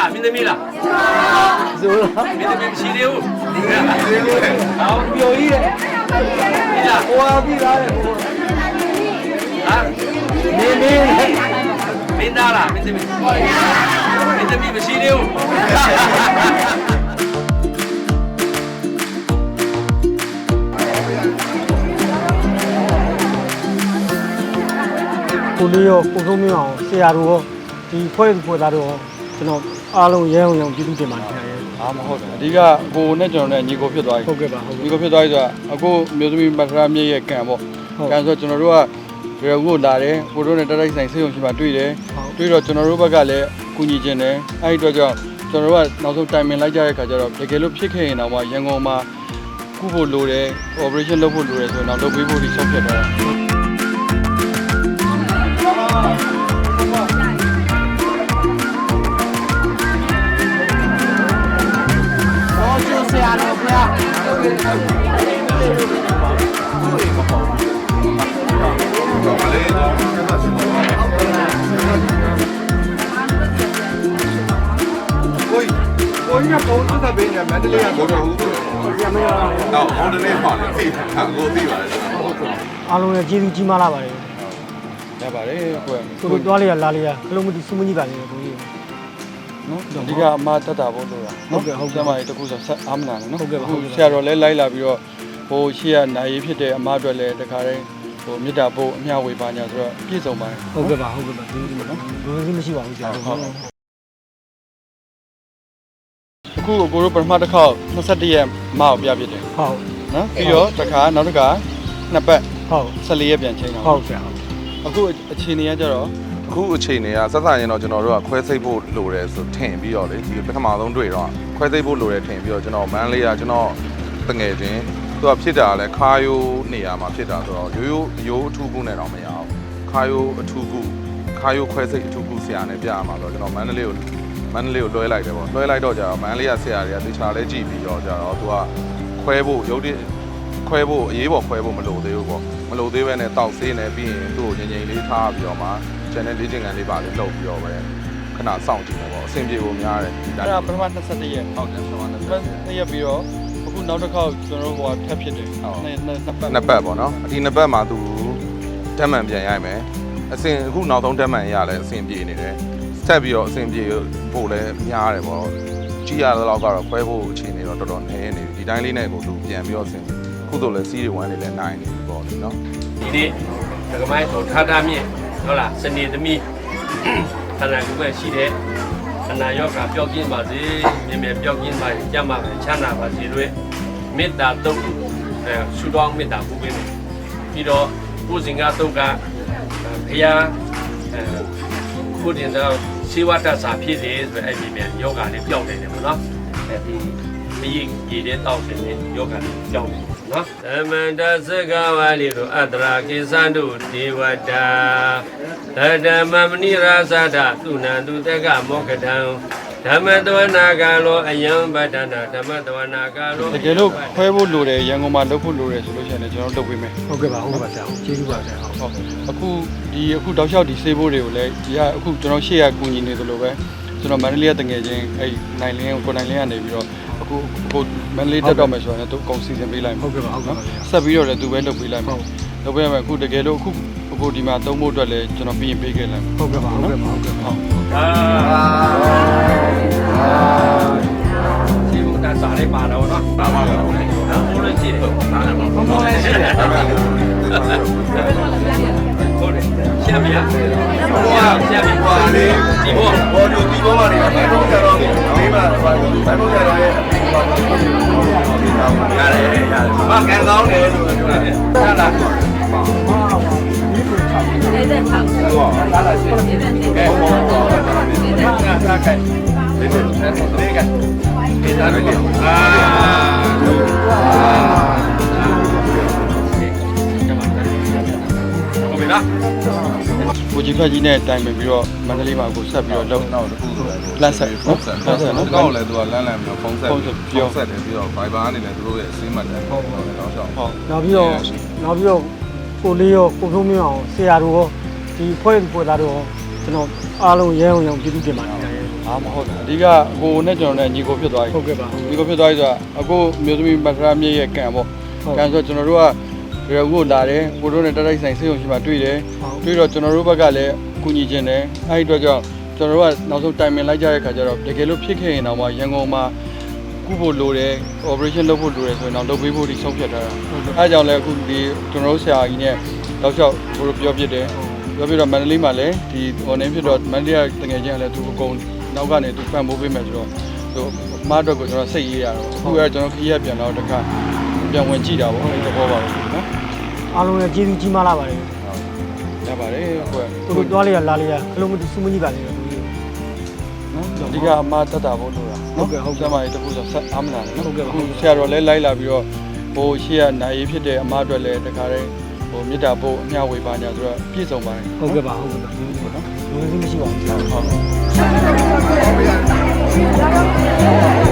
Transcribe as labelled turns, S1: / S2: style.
S1: လားမင်းသမီးလား
S2: ဆိုတော့
S1: မင်းသမီးမရှိသေးဘူးဟော
S2: ပျော်ကြီးရဲ့
S1: ဒီလား
S2: ဟိုဟာပြီးသားတဲ့ဟို
S1: ဟာ
S2: နေနေ
S1: မင်းသားလားမင်းသမီးမင်းသမီးမရှိသေးဘူး
S2: ကိုလေးရောကိုဆုံးမင်းအောင်ဆရာတို့ရောဒီဖွဲ့ဖွဲ့သားတို့ရောကျွန်တော် အားလုံးရဲအောင်ရောကျေးဇူးတင်ပါတယ်ခင်ဗျာ
S3: အာမဟုတ်တယ်အဓိကကိုနဲ့ကျွန်တော်နဲ့ညီကိုဖြစ်သွားပြီ
S2: ဟုတ်ကဲ့ပါဟုတ်
S3: ညီ
S2: ကဲ့
S3: ကိုဖြစ်သွားပြီဆိုတာအခုမျိုးသမီးမထရာမြေရဲ့ကံပေါ့
S2: ဟုတ်
S3: ကံဆိုကျွန်တော်တို့ကဒီကိုလာတယ်ကိုတို့နဲ့တက်တိုက်ဆိုင်ဆေးရုံရှိမှတွေ့တယ်
S2: ဟုတ်
S3: တွေ့တော့ကျွန်တော်တို့ဘက်ကလည်းကူညီခြင်းတယ်အဲ့ဒီအတွက်ကြောင့်ကျွန်တော်တို့ကနောက်ဆုံးတိုင်ပင်လိုက်ကြတဲ့ခါကျတော့တကယ်လို့ဖြစ်ခဲ့ရင်တော့မှရန်ကုန်မှာကုဖို့လိုတယ် operation လုပ်ဖို့လိုတယ်ဆိုတော့လုပ်ပေးဖို့ဒီဆုံးဖြတ်တော့
S4: မန္တလေးကဘောတော်ဘူး
S2: ဆရာမရော
S4: တော့ဟောင်းတနေ့ပါလေသိတာကိုသိပါတယ်
S2: အားလုံးလည်းကျေးဇူးကြီးမားလာပါတယ်
S3: ရပါတယ်ကိုယ်
S2: ကိုတို့တွားလေးရလာလေးရခလုံးမတီစူးမကြီးပါလေကိုကြီး
S3: နော်အဓိကအမှားတတ်တာပေါ့လို့လား
S2: ဟုတ်ကဲ့ဟုတ်ကဲ့
S3: ကျမကြီးတခုဆိုဆက်အားမနာနဲ့နော်
S2: ဟုတ်ကဲ့ပါဟုတ်ကဲ့ပါ
S3: ဆရာတော်လည်းလိုက်လာပြီးတော့ဟိုရှေ့ကနိုင်ရေးဖြစ်တဲ့အမှားအတွက်လည်းတခါတည်းဟိုမေတ္တာပို့အမျှဝေပါညာဆိုတော့ပြည့်စုံပါတယ်
S2: ဟုတ်ကဲ့ပါဟုတ်ကဲ့ပါကျေးဇူးတင်ပါနော်ဘယ်လိုမရှိပါဘူးဆရာတော်
S3: ခုအကိုတို့ပထမတစ်ခေါက်21ရက်မအောင်ပြဖြစ်တယ်
S2: ဟုတ်
S3: နော်ပြီးတော့တစ်ခါနောက်တစ်ခါနှစ်ပတ်
S2: ဟုတ်
S3: 14ရက်ပြန်ချိန်တော့
S2: ဟုတ်ဆရာ
S3: အခုအခြေအနေကကြတော့
S4: အခုအချိန်တွေကစက်ဆိုင်ရင်တော့ကျွန်တော်တို့ကခွဲစိတ်ဖို့လိုတယ်ဆိုထင်ပြီးတော့လေဒီပထမဆုံးတွေ့တော့ခွဲစိတ်ဖို့လိုတယ်ထင်ပြီးတော့ကျွန်တော်မန်းလေးကကျွန်တော်တငယ်ချင်းသူကဖြစ်တာလဲခါယိုးနေရာမှာဖြစ်တာဆိုတော့ရိုးရိုးရိုးအထူးကုနဲ့တော့မရအောင်ခါယိုးအထူးကုခါယိုးခွဲစိတ်အထူးကုဆရာနဲ့ပြရမှာဆိုတော့ကျွန်တော်မန္တလေးကို မန္တလေးကိုလွှဲလိုက်တယ်ပေါ့လွှဲလိုက်တော့ကျတော့မန္တလေးကဆရာတွေကတေချာလဲကြည့်ပြီးတော့ကျတော့သူကခွဲဖို့ရုပ်တည်ခွဲဖို့အရေးပေါ်ခွဲဖို့မလိုသေးဘူးပေါ့မလိုသေးပဲနဲ့တောက်ဆေးနေပြီးရင်သူ့ကိုငြိမ်ငြိမ်လေးထားပြီးတော့မှကျန်တဲ့လေ့ကျင့်ခန်းလေးပါလေးလုပ်ပြီးတော့ပဲခဏစောင့်ကြည့်မယ်ပေါ့အဆင်ပြေဖို့များတယ်ဒီ
S3: အဲ့
S4: တိုင်း
S3: ဒါပထမ21ရက်
S4: ဟုတ်တယ်ဆောင်းနေ
S3: 21ရက်ပြီးတော့အခုနောက်တစ်ခေါက်ကျွန်တော်တို့ဟိုထပ်ဖြစ်တယ်နှစ်နှစ်နှစ်ပတ်
S4: နှစ်ပတ်ပေါ့နော်အဒီနှစ်ပတ်မှာသူဓာတ်မှန်ပြန်ရိုက်မယ်အဆင်အခုနောက်ဆုံးဓာတ်မှန်ရလဲအဆင်ပြေနေတယ် ဆက်ပြီးတော့အဆင်ပြေဖို့လဲများတယ်ပေါ့ကြည့်ရတော့ကတော့ခွဲဖို့အခြေအနေတော့တော်တော်နည်းနေပြီဒီတိုင်းလေးနဲ့ကိုသူပြန်ပြီးတော့အဆင်ပြေခုတော့လဲစီးတွေဝမ်းလေးလဲနိုင်နေပြီပေါ့လေနော်
S1: ဒီနေ့ဒကမိုင်းဆိုထားထားမြင့်ဟုတ်လားစနေသမီးခန္ဓာကိုယ်ပဲရှိတယ်ခန္ဓာယောဂပျောက်ကင်းပါစေမြင်မြင်ပျောက်ကင်းပါစေကြမ်းပါစေချမ်းသာပါစေလို့မေတ္တာတုတ်အဲဆုတောင်းမေတ္တာပို့ပေးတယ်ပြီးတော့ကိုယ်စင်ကတုတ်ကဘုရားအဲကိုယ်တင်တော့ စေဝတ္တစာဖြစ်တယ်ဆိုအဲ့ဒီမြန်ယောဂလေးပျောက်နေတယ်ပေါ့နော်အဲဒီမရင်ကြည်တဲ့တောက်ရှင်နဲ့ယောဂလေးပျောက်နေတယ်နော်သမန္တသကဝါလီတို့အတ္တရာကိသန္တုဒေဝတာတတမမဏိရာဇဒသုဏန္တုတကမောကတံ ဓမ္မတဝနာကာလောအယံပတ္တနာဓမ္မတဝနာကာလော
S3: တကယ်လို့ခွဲဖို့လိုတယ်ရန်ကုန်မှာလုပ်ဖို့လိုတယ်ဆိုလို့ရှိရင်လည်းကျွန်တော်တို့လုပ်ပေးမယ်
S2: ဟုတ်ကဲ့ပါဟုတ်ကဲ့ပါဆရာကျေးဇူးပါဆရာဟုတ်
S3: ဟုတ်အခုဒီအခုတောက်လျှောက်ဒီစေးဖို့တွေကိုလည်းဒီကအခုကျွန်တော်ရှေ့ကကူညီနေသလိုပဲကျွန်တော်မန္တလေးကတငယ်ချင်းအဲ့နိုင်လင်းကိုနိုင်လင်းကနေပြီးတော့အခုအခုမန္တလေးတက်တော့မယ်ဆိုရင်လည်းသူအကုန်စီစဉ်ပေးလိုက်မယ်
S2: ဟုတ်ကဲ့ပါဟုတ်ကဲ့ပါ
S3: ဆက်ပြီးတော့လည်းသူပဲလုပ်ပေးလိုက်မယ်လုပ်ပေးရမယ်အခုတကယ်လို့အခုအခုဒီမှာသုံးဖို့အတွက်လည်းကျွန်တော်ပြင်ပေးခဲ့လိုက်မယ်
S2: ဟုတ်ကဲ့ပါဟုတ်ကဲ့ပါဟုတ်ကဲ့ပါ
S3: ဟုတ်
S1: ဒီဘုရားစာလေးပါတော့နော်ပါပါတော့ဘုရားရှိတယ်ဟုတ်ပါဘူး
S2: ဘုံဘုံလည်းရှိတယ်
S1: ဟုတ်တယ်ရှာမရဟိုကရှာမဟိုလေဒီဘော
S4: ဘောဒီဒီဘောမှာနေတယ်ဘယ်တော့ကြတော့မေးပါဘာလို့ဘယ်တော့ကြတော့ရဲ့ဘာလို့ရတယ်ရတယ်မကန်ကောင်းတယ်လို့ပြောတယ်ဟာလား
S5: လေးတဲ့ထောက်
S4: ဟုတ်ပါလားရှင်း
S5: လေးတဲ့လေး
S4: ကဲဟောတော့လေးကစားခိုင်းလေးကလေးကဒီသားလေးအာဟုတ်ပြီလား
S3: ကိုကြီးဖက်ကြီးနဲ့တိုင်ပင်ပြီးတော့မန္တလေးမှာကိုဆက်ပြီးတော့လုပ်
S4: နောက်တစ်ခုဆိုတော့
S3: လန့်ဆက်
S4: ဖုန်းဆက်ဖုန်းဆက်ကောက်လဲသူကလမ်းလမ်းပြီးတော့ဖုန်းဆက်
S3: ဖုန်းဆက်ပြော
S4: ဆက်တယ်ပြီးတော့ Viber အနေနဲ့သူတို့ရဲ့အစင်းမှတ်တယ်ဟုတ်ဟုတ်တယ်တော့ရှောင်း
S3: ဟုတ်
S2: နောက်ပြီးတော့နောက်ပြီးတော့ကိုလေးရောကိုဆုံးမင်းအောင်ဆရာတို့ရောဒီဖွဲ့ဖွဲ့သားတို့ရော ကျွန်တော်အားလုံးရဲအောင်ရောကျေးဇူးတင်ပါတယ်ခင်ဗျာ
S3: အာမဟုတ်တာအဓိကအကိုနဲ့ကျွန်တော်နဲ့ညီကိုဖြစ်သွားပြီ
S2: ဟုတ်ကဲ့ပါဟုတ်
S3: ဒီ
S2: ကဲ့
S3: ကိုဖြစ်သွားပြီဆိုတာအခုမျိုးသမီးမထရမြေရဲ့ကံပေါ့
S2: ဟုတ်
S3: ကံဆိုကျွန်တော်တို့ကဒီဦးကိုလာတယ်ကိုတို့နဲ့တိုက်တိုက်ဆိုင်ဆေးရုံရှိမှတွေ့တယ်
S2: ဟုတ်
S3: တွေ့တော့ကျွန်တော်တို့ဘက်ကလည်းကူညီခြင်းတယ်အဲဒီအတွက်ကြောင့်ကျွန်တော်တို့ကနောက်ဆုံးတိုင်ပင်လိုက်ကြတဲ့ခါကျတော့တကယ်လို့ဖြစ်ခဲ့ရင်တော့မှရန်ကုန်မှာကုဖို့လိုတယ် operation လုပ်ဖို့လိုတယ်ဆိုရင်တော့လုပ်ပေးဖို့ဒီဆုံးဖြတ်ထားတာ
S2: ဟုတ်ကဲ့
S3: အဲအကြောင်းလည်းအခုဒီကျွန်တော်တို့ဆရာကြီးနဲ့တောက်လျှောက်ဘိုးတို့ပြောပြတယ် ပြောပြတော့မန္တလေးမှာလည်းဒီ online ဖြစ်တော့မန္တလေးကတကယ်ချင်းလည်းသူအကုန်နောက်ကနေသူပံ့ပိုးပေးမယ်ဆိုတော့သူအမားအတွက်ကိုကျွန်တော်စိတ်ရေးရတော့အခုကကျွန်တော်ခရီးရပြန်တော့တခါပြန်ဝင်ကြည့်တာပေါ့အဲဒီသဘောပါပဲနော်
S2: အားလုံးလည်းကျေးဇူးကြီးမားလာပါတယ်
S3: ရပါတယ်ကွယ်
S2: သူတို့သွားလေးရလာလေးရခလုံးမတူစူးမကြီးပါလေတို့
S3: နော်အဓိကအမားတက်တာဖို့လို့တာ
S2: ဟုတ်ကဲ့ဟုတ်ကဲ့
S3: ဆရာမကြီးတခုဆိုဆက်အားမလာနဲ့နော်
S2: ဟုတ်ကဲ့ပါ
S3: အခုဆရာတော်လည်းလိုက်လာပြီးတော့ဟိုရှေ့ကနိုင်ရေးဖြစ်တဲ့အမားအတွက်လည်းတခါတည်း ဟိုမြစ်တာပို့အမျှဝေပါညာဆိုတော့ပြည့်စုံပါတယ်
S2: ဟုတ်ကဲ့ပါဟုတ်ကဲ့ပါဒီလိုနော်လူဝင်မရှိပါဘူး
S3: ဟုတ်ဟုတ်